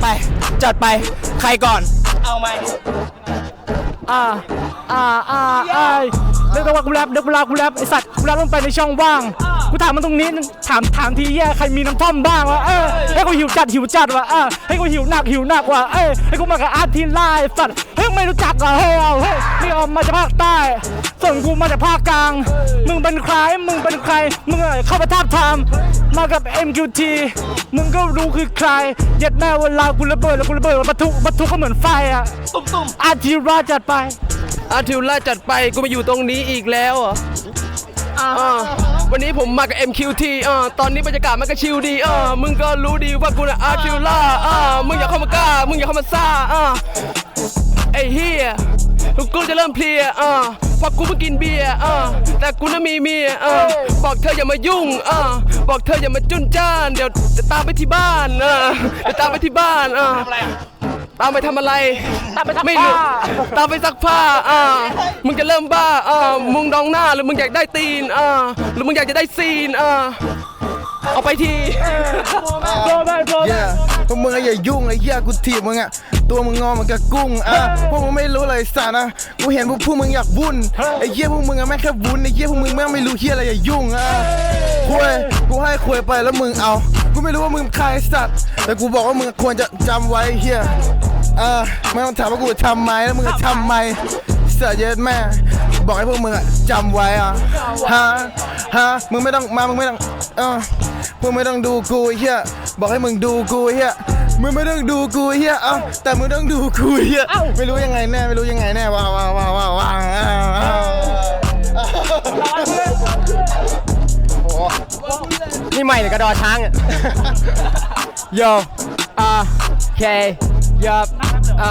ไปจัดไปใครก่อน เอาไหมอ่าอ่าอ่าไอ้เรียกได้ว่ากูแรปเดี๋ยวกูแรปกูแรปไอสัตว์กูแรปลงไปในช่องว่างกูถามมันตรงนี้ถามถามทีแย่ใครมีน้ำท่อมบ้างวะเออให้กูหิวจัดหิวจัดวะเออให้กูหิวหนักหิวหนักวะเออให้กูมากับอาร์ตทีนไล่สัตว์เฮ้ยไม่รู้จักเหรอเฮ้ยเอาเฮ้ยนี่ออก มาจากภาคใต้ ส่วนกูมาจากภาคกลาง มึงเป็นใคร มึงเป็นใคร มึงเข้ามาทาบทาม มากับ MQT มึงก็รู้คือใครเย็ดแม่เวลากูระเบิดแล้วกูระเบิดปะทุปะทุก็เหมือนไฟอะตุ่มตุ่มอาทิราจัดไป อาทิวล่าจัดไปกูมาอยู่ตรงนี้อีกแล้วเหรออ่าวันนี้ผมมากับ MQT อ่าตอนนี้บรรยากาศมันก็ชิลดีอ่ามึงก็รู้ดีว่ากูน่ะอาทิวล่าอ่ามึงอย่าเข้ามากล้า มึงอย่าเข้ามาซ่าอ่าไอ้เฮีย กูจะเริ่มเพลียอ่าเพราะกูเพิ่งกินเบียร์อ่าแต่กูน่ะมีเมียอ่าบอกเธออย่ามายุ่งอ่าบอกเธออย่ามาจุนจ้าน เดี๋ยวจะตามไปที่บ้านอ่าเดี๋ยวตามไปที่บ้านอ่าอะไรอะตามไปทำอะไร ตามไปซักไม่รู้ผ้าตามไปซักผ้า อ่า มึงจะเริ่มบ้า อ่า มึงดองหน้าหรือมึงอยากได้ตีน อ่า หรือมึงอยากจะได้ซีน อ่า เอาไปทีโดนไปโดนไปเหี้ย พวกมึงอะอย่ายุ่งไอ้เหี้ยกูถีบมึงอะตัวมึงงอเหมันกับกุ้งอะพวกมึงไม่รู้เลยสานะกูเห็นพวกพวกมึงอยากวุ่นไอ้เหี้ยพวกมึงอะแม่งแค่วุ่นไอ้เหี้ยพวกมึงแม่งไม่รู้เหี้ยอะไรอย่ายุ่งอะคุยกูให้คุยไปแล้วมึงเอา กูไม่รู้ว่ามึงใครสัตว์แต่กูบอกว่ามึงควรจะจำไว้ไอ้เหี้ยอ่าไม่ต้องถามว่ากูจะทำไหมแล้วมึงจะทำไหมเสียเย็ดแม่ บอกให้พวกมึงอะจำไว้อะฮะฮะมึงไม่ต้องมามึงไม่ต้องเออพวกไม่ต้องดูกูไอ้เหี้ย บอกให้มึงดูกูไอ้เหี้ยมึงไม่ต้องดูกูไอ้เหี้ยเอ้าแต่มึงต้องดูกูไอ้เหี้ยไม่รู้ยังไงแน่ไม่รู้ยังไงแน่ว้าวว้าวว้าวว้าวว้าวอ้าวอ้าวนี่ใหม่เลยกระดอช้างอะโยอ่าเคยับอ่า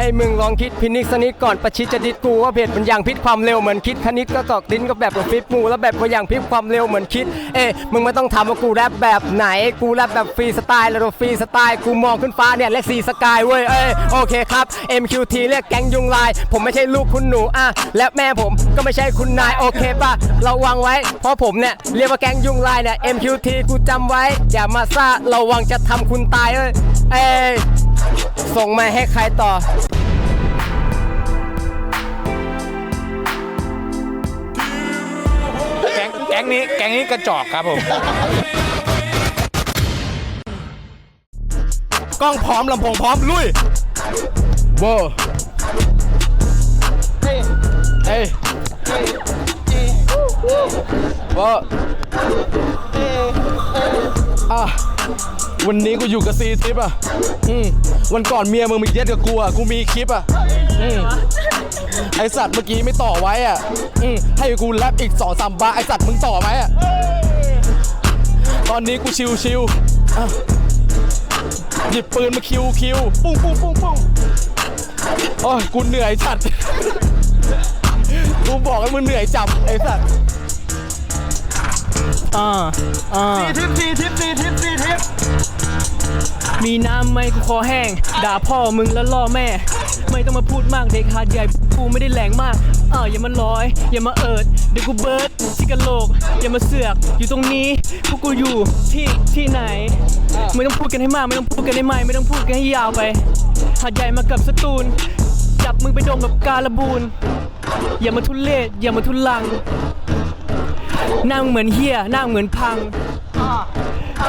ให้มึงลองคิดพินิจสนิดก่อนประชิดจะดิดกูว่าเพจมันอย่างพิษความเร็วเหมือนคิดคณิตก็ตอกดิ้นก็แบบกับฟิปมูแล้วแบบก็อย่างพิษความเร็วเหมือนคิด เอ้มึงไม่ต้องถามว่ากูแรปแบบไหน กูแรปแบบฟรีสไตล์แล้วฟรีสไตล์กูมองขึ้นฟ้าเนี่ยเล็กซีสกายเว้ยเอ้ยโอเคครับ MQT เรียกแก๊งยุงลาย ผมไม่ใช่ลูกคุณหนูอะและแม่ผมก็ไม่ใช่คุณนายโอเคป่ะระวังไว้ เพราะผมเนี่ยเรียกว่าแก๊งยุงลายเนี่ย MQT กูจำไว้ อย่ามาซ่าระวังจะทำคุณตายเอ้ยเอ้ยส่งมาให้ใครต่อแก๊งแก๊งนี้แก๊งนี้กระจอกครับผม กล้องพร้อมลำโพงพร้อมลุยโว้เโว้อะ วันนี้กูอยู่กับซีทิปอะอืมวันก่อนเมียมึงมีเย็ดกับกูอะ กูมีคลิปอะอืมไอสัตว์เมื่อกี้ไม่ต่อไว้อะอืมให้กูแรปอีกสองสามบาร์ไอสัตว์มึงต่อไหมอะ ตอนนี้กูชิวชิวๆอะหยิบปืนมาคิวคิวปุ้งปุ้งปุ้งปุ้งโอ้ยกูเหนื่อยสัตว์กูบอกให้มึงเหนื่อยจับไอสัตว์ อ่าอ่าทิปซีทิปซีทิปซีทิปมีน้ำไหมกูคอแห้ง ด่าพ่อมึงแล้วล่อแม่ ไม่ต้องมาพูดมากเด็กหาดใหญ่กูไม่ได้แหลงมากเอออย่ามาลอย อย่ามาเอิดเดี๋ยวกูเบิร์ดที่กะโหลก อย่ามาเสือกอยู่ตรงนี้พวกกูอยู่ที่ที่ไหน ไม่ต้องพูดกันให้มากไม่ต้องพูดกันให้ไม่ไม่ต้องพูดกันให้ยาวไปหาดใหญ่มากับสตูลจับมึงไปดงกับการะบูนอย่ามาทุเลศอย่ามาทุลังห น้ามึงเหมือนเฮียหน้ามึงเหมือนพัง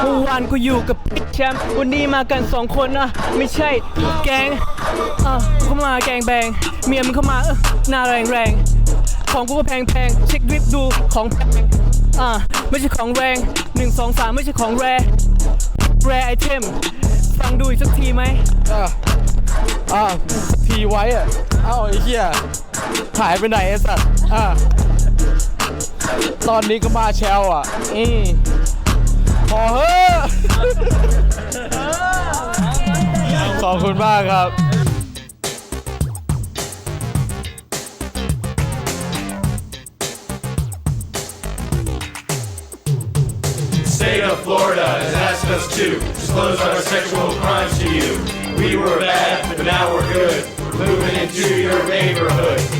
เมื่อวานกูอยู่กับพี่แชมป์วันนี้มากันสองคนนะไม่ใช่แกงอะเข้ามาแกงแบง เมียมึงเข้ามาเออหน้าแรงแรงของกูก็แพงแพงเช็คดริปดูของแพงอะไม่ใช่ของแรงหนึ่งสองสามไม่ใช่ของแรแรไอเทมฟังดูอีกสักทีไหมอะอะทีไว้อะเอ้าไอ้เหี้ยหายไปไหนไอ้สัตว์อะ ตอนนี้ก็มาแชลอ่ะ อืมพอเฮ้อะ ขอบคุณมากครับ state of Florida has asked us to disclose our sexual crimes to you. We were bad, but now we're good. We're moving into your neighborhood.